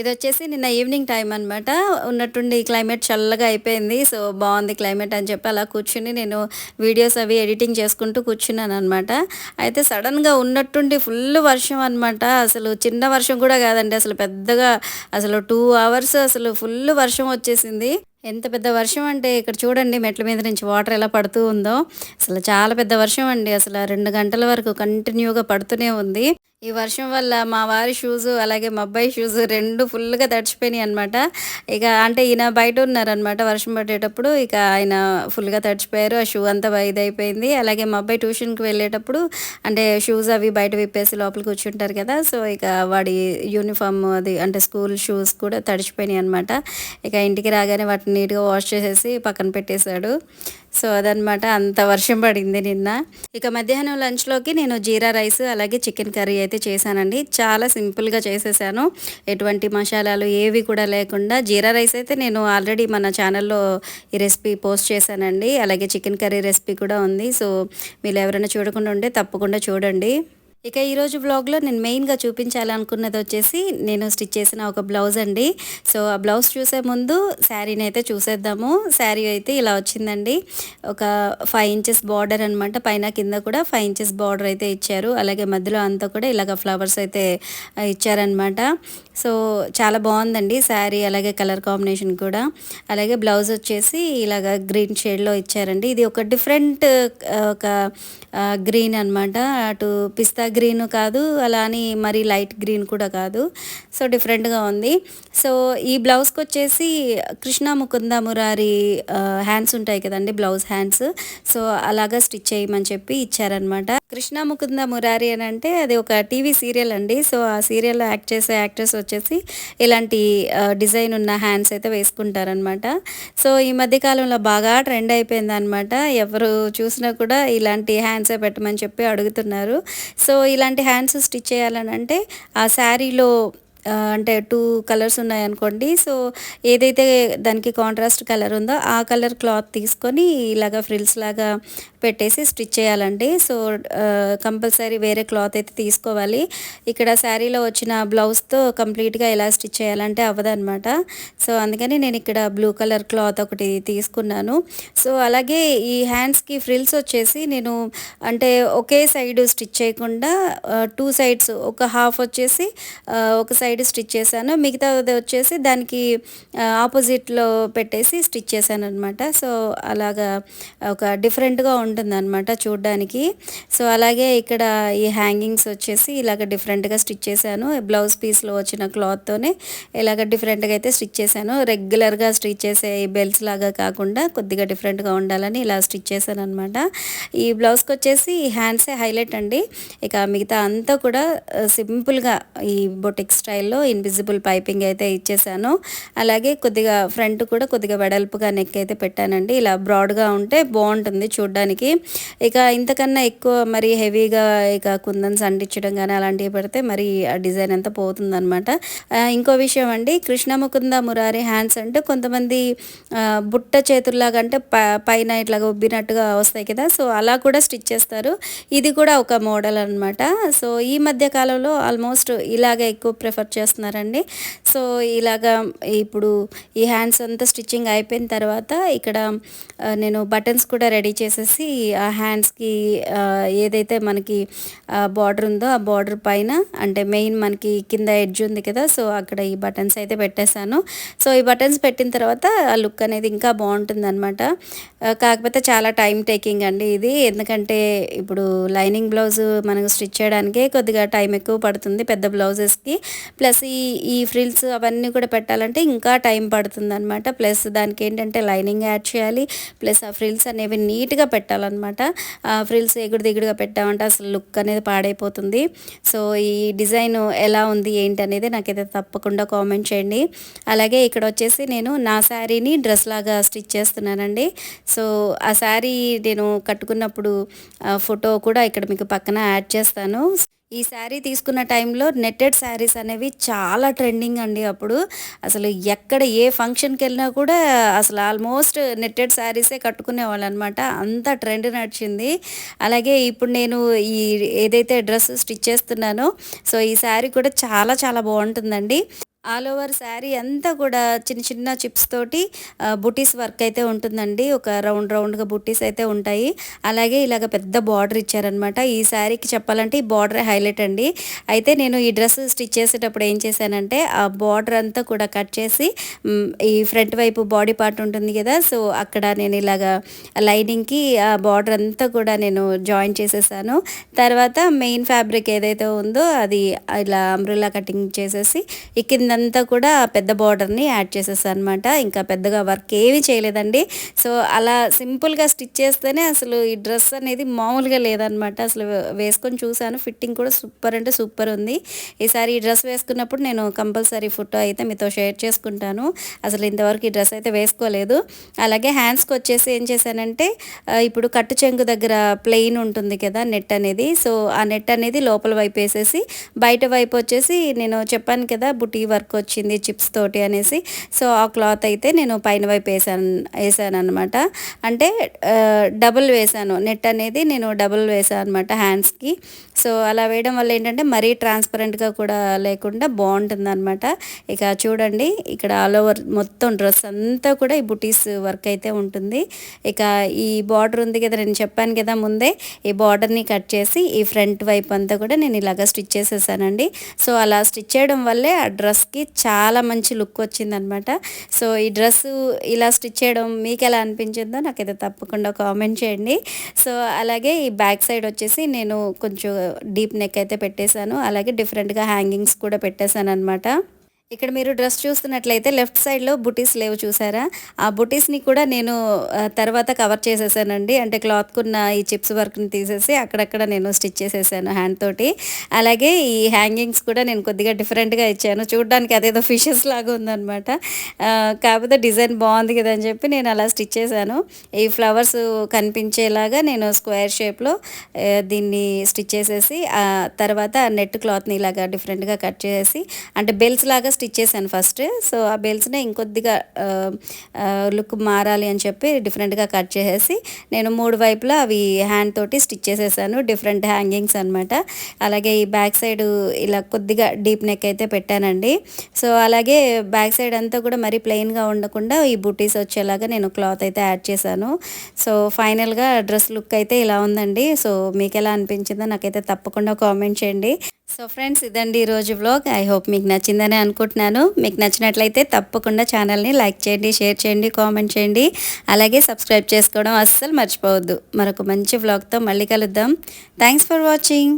ఇది వచ్చేసి నిన్న ఈవినింగ్ టైం అనమాట ఉన్నట్టుండి క్లైమేట్ చల్లగా అయిపోయింది. సో బాగుంది క్లైమేట్ అని చెప్పి అలా కూర్చుని నేను వీడియోస్ అవి ఎడిటింగ్ చేసుకుంటూ కూర్చున్నాను అనమాట అయితే సడన్గా ఉన్నట్టుండి ఫుల్ వర్షం అనమాట అసలు చిన్న వర్షం కూడా కాదండి. అసలు పెద్దగా అసలు టూ అవర్స్ అసలు ఫుల్ వర్షం వచ్చేసింది. ఎంత పెద్ద వర్షం అంటే ఇక్కడ చూడండి మెట్ల మీద నుంచి వాటర్ ఎలా పడుతూ ఉందో. అసలు చాలా పెద్ద వర్షం అండి. అసలు రెండు గంటల వరకు కంటిన్యూగా పడుతూనే ఉంది. ఈ వర్షం వల్ల మా వారి షూస్ అలాగే మా అబ్బాయి షూస్ రెండు ఫుల్గా తడిచిపోయినాయి అనమాట ఇక అంటే ఈయన బయట ఉన్నారనమాట వర్షం పడేటప్పుడు. ఇక ఆయన ఫుల్గా తడిచిపోయారు. ఆ షూ అంతా ఇదైపోయింది. అలాగే మా అబ్బాయి ట్యూషన్కి వెళ్ళేటప్పుడు అంటే షూస్ అవి బయట విప్పేసి లోపల కూర్చుంటారు కదా. సో ఇక వాడి యూనిఫామ్ అది అంటే స్కూల్ షూస్ కూడా తడిచిపోయినాయి అనమాట ఇక ఇంటికి రాగానే వాటిని నీట్గా వాష్ చేసేసి పక్కన పెట్టేశాడు. సో అదనమాట అంత వర్షం పడింది నిన్న. ఇక మధ్యాహ్నం లంచ్లోకి నేను జీరా రైస్ అలాగే చికెన్ కర్రీ అయితే చేశానండి. చాలా సింపుల్గా చేసేసాను. ఎటువంటి మసాలాలు ఏవి కూడా లేకుండా జీరా రైస్ అయితే నేను ఆల్రెడీ మన ఛానల్లో ఈ రెసిపీ పోస్ట్ చేశానండి. అలాగే చికెన్ కర్రీ రెసిపీ కూడా ఉంది. సో మీరు ఎవరైనా చూడకుండా ఉంటే తప్పకుండా చూడండి. ఇక ఈరోజు బ్లాగ్లో నేను మెయిన్గా చూపించాలనుకున్నది వచ్చేసి నేను స్టిచ్ చేసిన ఒక బ్లౌజ్ అండి. సో ఆ బ్లౌజ్ చూసే ముందు శారీని అయితే చూసేద్దాము. శారీ అయితే ఇలా వచ్చిందండి. ఒక ఫైవ్ ఇంచెస్ బార్డర్ అనమాట పైన కింద కూడా ఫైవ్ ఇంచెస్ బార్డర్ అయితే ఇచ్చారు. అలాగే మధ్యలో అంతా కూడా ఇలాగ ఫ్లవర్స్ అయితే ఇచ్చారనమాట సో చాలా బాగుందండి శారీ అలాగే కలర్ కాంబినేషన్ కూడా. అలాగే బ్లౌజ్ వచ్చేసి ఇలాగ గ్రీన్ షేడ్లో ఇచ్చారండి. ఇది ఒక డిఫరెంట్ ఒక గ్రీన్ అనమాట అటు పిస్తా గ్రీన్ కాదు అలా అని మరి లైట్ గ్రీన్ కూడా కాదు. సో డిఫరెంట్గా ఉంది. సో ఈ బ్లౌజ్కి వచ్చేసి కృష్ణ ముకుంద మురారి హ్యాండ్స్ ఉంటాయి కదండి బ్లౌజ్ హ్యాండ్స్. సో అలాగా స్టిచ్ చేయమని చెప్పి ఇచ్చారనమాట కృష్ణ ముకుంద మురారి అని అంటే అది ఒక టీవీ సీరియల్ అండి. సో ఆ సీరియల్లో యాక్ట్ చేసే యాక్టర్స్ వచ్చేసి ఇలాంటి డిజైన్ ఉన్న హ్యాండ్స్ అయితే వేసుకుంటారనమాట సో ఈ మధ్యకాలంలో బాగా ట్రెండ్ అయిపోయింది అనమాట ఎవరు చూసినా కూడా ఇలాంటి హ్యాండ్సే పెట్టమని చెప్పి అడుగుతున్నారు. సో ఇలాంటి హ్యాండ్స్ స్టిచ్ చేయాలని అంటే ఆ శారీలో అంటే టూ కలర్స్ ఉన్నాయనుకోండి సో ఏదైతే దానికి కాంట్రాస్ట్ కలర్ ఉందో ఆ కలర్ క్లాత్ తీసుకొని ఇలాగ ఫ్రిల్స్ లాగా పెట్టేసి స్టిచ్ చేయాలండి. సో కంపల్సరీ వేరే క్లాత్ అయితే తీసుకోవాలి. ఇక్కడ శారీలో వచ్చిన బ్లౌజ్తో కంప్లీట్గా ఎలా స్టిచ్ చేయాలంటే అవ్వదనమాట సో అందుకని నేను ఇక్కడ బ్లూ కలర్ క్లాత్ ఒకటి తీసుకున్నాను. సో అలాగే ఈ హ్యాండ్స్కి ఫ్రిల్స్ వచ్చేసి నేను అంటే ఒకే సైడ్ స్టిచ్ చేయకుండా టూ సైడ్స్ ఒక హాఫ్ వచ్చేసి ఒక సైడ్ స్టిచ్ చేశాను. మిగతాది వచ్చేసి దానికి ఆపోజిట్లో పెట్టేసి స్టిచ్ చేశాను అనమాట సో అలాగా ఒక డిఫరెంట్గా ఉంటుందన్నమాట చూడడానికి. సో అలాగే ఇక్కడ ఈ హ్యాంగింగ్స్ వచ్చేసి ఇలాగ డిఫరెంట్గా స్టిచ్ చేశాను. బ్లౌజ్ పీస్లో వచ్చిన క్లాత్తోనే ఇలాగ డిఫరెంట్గా అయితే స్టిచ్ చేశాను. రెగ్యులర్గా స్టిచ్ చేసే ఈ బెల్ట్స్ లాగా కాకుండా కొద్దిగా డిఫరెంట్గా ఉండాలని ఇలా స్టిచ్ చేశాను అనమాట ఈ బ్లౌజ్కి వచ్చేసి హ్యాండ్సే హైలైట్ అండి. ఇక మిగతా అంతా కూడా సింపుల్గా ఈ బొటిక్ స్టైల్లో ఇన్విజిబుల్ పైపింగ్ అయితే ఇచ్చేసాను. అలాగే కొద్దిగా ఫ్రంట్ కూడా కొద్దిగా వెడల్పుగా నెక్ అయితే పెట్టానండి. ఇలా బ్రాడ్గా ఉంటే బాగుంటుంది చూడ్డానికి. ఇక ఇంతకన్నా ఎక్కువ మరి హెవీగా ఇక కుందన్స్ అంటించడం కానీ అలాంటివి పెడితే మరి ఆ డిజైన్ అంతా పోతుందనమాట ఇంకో విషయం అండి కృష్ణముకుంద మురారి హ్యాండ్స్ అంటే కొంతమంది బుట్ట చేతుల్లాగా అంటే పైన ఇట్లా ఉబ్బినట్టుగా వస్తాయి కదా సో అలా కూడా స్టిచ్ చేస్తారు. ఇది కూడా ఒక మోడల్ అనమాట సో ఈ మధ్య కాలంలో ఆల్మోస్ట్ ఇలాగే ఎక్కువ ప్రిఫర్ చేస్తున్నారండి. సో ఇలాగా ఇప్పుడు ఈ హ్యాండ్స్ అంతా స్టిచ్చింగ్ అయిపోయిన తర్వాత ఇక్కడ నేను బటన్స్ కూడా రెడీ చేసేసి ఆ హ్యాండ్స్కి ఏదైతే మనకి బార్డర్ ఉందో ఆ బార్డర్ పైన అంటే మెయిన్ మనకి కింద ఎడ్జ్ ఉంది కదా సో అక్కడ ఈ బటన్స్ అయితే పెట్టేశాను. సో ఈ బటన్స్ పెట్టిన తర్వాత ఆ లుక్ అనేది ఇంకా బాగుంటుంది అనమాట కాకపోతే చాలా టైం టేకింగ్ అండి ఇది. ఎందుకంటే ఇప్పుడు లైనింగ్ బ్లౌజ్ మనకు స్టిచ్ చేయడానికే కొద్దిగా టైం ఎక్కువ పడుతుంది పెద్ద బ్లౌజెస్కి. ప్లస్ ఈ ఈ ఫ్రిల్స్ అవన్నీ కూడా పెట్టాలంటే ఇంకా టైం పడుతుంది అనమాట ప్లస్ దానికి ఏంటంటే లైనింగ్ యాడ్ చేయాలి. ప్లస్ ఆ ఫ్రిల్స్ అనేవి నీట్గా పెట్టాలన్నమాట. పెట్టాలన్నమాట ఫ్రిల్స్ ఎగుడు దిగుడుగా పెట్టామంటే అసలు లుక్ అనేది పాడైపోతుంది. సో ఈ డిజైన్ ఎలా ఉంది ఏంటి అనేది నాకైతే తప్పకుండా కామెంట్ చేయండి. అలాగే ఇక్కడ వచ్చేసి నేను నా శారీని డ్రెస్ లాగా స్టిచ్ చేస్తున్నానండి. సో ఆ శారీ నేను కట్టుకున్నప్పుడు ఫోటో కూడా ఇక్కడ మీకు పక్కన యాడ్ చేస్తాను. ఈ శారీ తీసుకున్న టైంలో నెట్టెడ్ శారీస్ అనేవి చాలా ట్రెండింగ్ అండి అప్పుడు. అసలు ఎక్కడ ఏ ఫంక్షన్కి వెళ్ళినా కూడా అసలు ఆల్మోస్ట్ నెట్టెడ్ శారీసే కట్టుకునేవాళ్ళు అనమాట అంత ట్రెండ్ నడిచింది. అలాగే ఇప్పుడు నేను ఈ ఏదైతే డ్రెస్ స్టిచ్ చేస్తున్నానో సో ఈ శారీ కూడా చాలా చాలా బాగుంటుందండి. ఆల్ ఓవర్ శారీ అంతా కూడా చిన్న చిన్న చిప్స్ తోటి బుటీస్ వర్క్ అయితే ఉంటుందండి. ఒక రౌండ్ రౌండ్గా బుటీస్ అయితే ఉంటాయి. అలాగే ఇలాగ పెద్ద బార్డర్ ఇచ్చారనమాట ఈ శారీకి చెప్పాలంటే ఈ బార్డర్ హైలైట్ అండి. అయితే నేను ఈ డ్రెస్ స్టిచ్ చేసేటప్పుడు ఏం చేశానంటే ఆ బార్డర్ అంతా కూడా కట్ చేసి ఈ ఫ్రంట్ వైపు బాడీ పార్ట్ ఉంటుంది కదా సో అక్కడ నేను ఇలాగా లైనింగ్కి ఆ బార్డర్ అంతా కూడా నేను జాయిన్ చేసేసాను. తర్వాత మెయిన్ ఫ్యాబ్రిక్ ఏదైతే ఉందో అది ఇలా అంబ్రిల్లా కటింగ్ చేసేసి ఈ కింద అంతా కూడా పెద్ద బార్డర్ని యాడ్ చేసేసాను అనమాట ఇంకా పెద్దగా వర్క్ ఏమీ చేయలేదండి. సో అలా సింపుల్గా స్టిచ్ చేస్తేనే అసలు ఈ డ్రెస్ అనేది మామూలుగా లేదనమాట అసలు వేసుకొని చూశాను. ఫిట్టింగ్ కూడా సూపర్ అంటే సూపర్ ఉంది. ఈసారి ఈ డ్రెస్ వేసుకున్నప్పుడు నేను కంపల్సరీ ఫోటో అయితే మీతో షేర్ చేసుకుంటాను. అసలు ఇంతవరకు ఈ డ్రెస్ అయితే వేసుకోలేదు. అలాగే హ్యాండ్స్కి వచ్చేసి ఏం చేశానంటే ఇప్పుడు కట్టు చెంగు దగ్గర ప్లెయిన్ ఉంటుంది కదా నెట్ అనేది. సో ఆ నెట్ అనేది లోపల వైపు వేసేసి బయట వైపు వచ్చేసి నేను చెప్పాను కదా బుటీ వర్క్ వర్క్ వచ్చింది చిప్స్ తోటి అనేసి. సో ఆ క్లాత్ అయితే నేను పైన వైపు వేసాను వేసాను అనమాట అంటే డబుల్ వేసాను. నెట్ అనేది నేను డబుల్ వేసాను అనమాట హ్యాండ్స్కి. సో అలా వేయడం వల్ల ఏంటంటే మరీ ట్రాన్స్పరెంట్గా కూడా లేకుండా బాగుంటుంది అనమాట ఇక చూడండి ఇక్కడ ఆల్ ఓవర్ మొత్తం డ్రెస్ అంతా కూడా ఈ బుటీస్ వర్క్ అయితే ఉంటుంది. ఇక ఈ బార్డర్ ఉంది కదా నేను చెప్పాను కదా ముందే ఈ బార్డర్ని కట్ చేసి ఈ ఫ్రంట్ వైపు అంతా కూడా నేను ఇలాగ స్టిచ్ చేసేసానండి. సో అలా స్టిచ్ చేయడం వల్లే ఆ డ్రెస్కి డ్రెస్కి చాలా మంచి లుక్ వచ్చిందనమాట సో ఈ డ్రెస్ ఇలా స్టిచ్ చేయడం మీకు ఎలా అనిపించిందో నాకైతే తప్పకుండా కామెంట్ చేయండి. సో అలాగే ఈ బ్యాక్ సైడ్ వచ్చేసి నేను కొంచెం డీప్ నెక్ అయితే పెట్టేశాను. అలాగే డిఫరెంట్గా హ్యాంగింగ్స్ కూడా పెట్టేశాను అనమాట ఇక్కడ మీరు డ్రెస్ చూస్తున్నట్లయితే లెఫ్ట్ సైడ్లో బుటీస్ లేవు చూసారా? ఆ బుటీస్ని కూడా నేను తర్వాత కవర్ చేసేసానండి. అంటే క్లాత్కున్న ఈ చిప్స్ వర్క్ని తీసేసి అక్కడక్కడ నేను స్టిచ్ చేసేసాను హ్యాండ్ తోటి. అలాగే ఈ హ్యాంగింగ్స్ కూడా నేను కొద్దిగా డిఫరెంట్గా ఇచ్చాను. చూడడానికి అదేదో ఫిషెస్ లాగా ఉందనమాట కాకపోతే డిజైన్ బాగుంది కదా అని చెప్పి నేను అలా స్టిచ్ చేశాను. ఈ ఫ్లవర్స్ కనిపించేలాగా నేను స్క్వేర్ షేప్లో దీన్ని స్టిచ్ చేసేసి తర్వాత నెట్ క్లాత్ని ఇలాగా డిఫరెంట్గా కట్ చేసి అంటే బెల్స్ లాగా స్టిచ్ చేశాను ఫస్ట్. సో ఆ బెల్స్నే ఇంకొద్దిగా లుక్ మారాలి అని చెప్పి డిఫరెంట్గా కట్ చేసేసి నేను మూడు వైపులా అవి హ్యాండ్ తోటి స్టిచ్ చేసేసాను. డిఫరెంట్ హ్యాంగింగ్స్ అనమాట అలాగే ఈ బ్యాక్ సైడ్ ఇలా కొద్దిగా డీప్ నెక్ అయితే పెట్టానండి. సో అలాగే బ్యాక్ సైడ్ అంతా కూడా మరీ ప్లెయిన్గా ఉండకుండా ఈ బుటీస్ వచ్చేలాగా నేను క్లాత్ అయితే యాడ్ చేశాను. సో ఫైనల్గా డ్రెస్ లుక్ అయితే ఇలా ఉందండి. సో మీకు ఎలా అనిపించిందో నాకైతే తప్పకుండా కామెంట్ చేయండి. సో ఫ్రెండ్స్ ఇదండి ఈరోజు వ్లాగ్ ఐ హోప్ మీకు నచ్చిందని అనుకుంటున్నాను. మీకు నచ్చినట్లయితే తప్పకుండా ఛానల్ని లైక్ చేయండి షేర్ చేయండి కామెంట్ చేయండి. అలాగే సబ్స్క్రైబ్ చేసుకోవడం అస్సలు మర్చిపోవద్దు. మరొక మంచి వ్లాగ్తో మళ్ళీ కలుద్దాం. Thanks for watching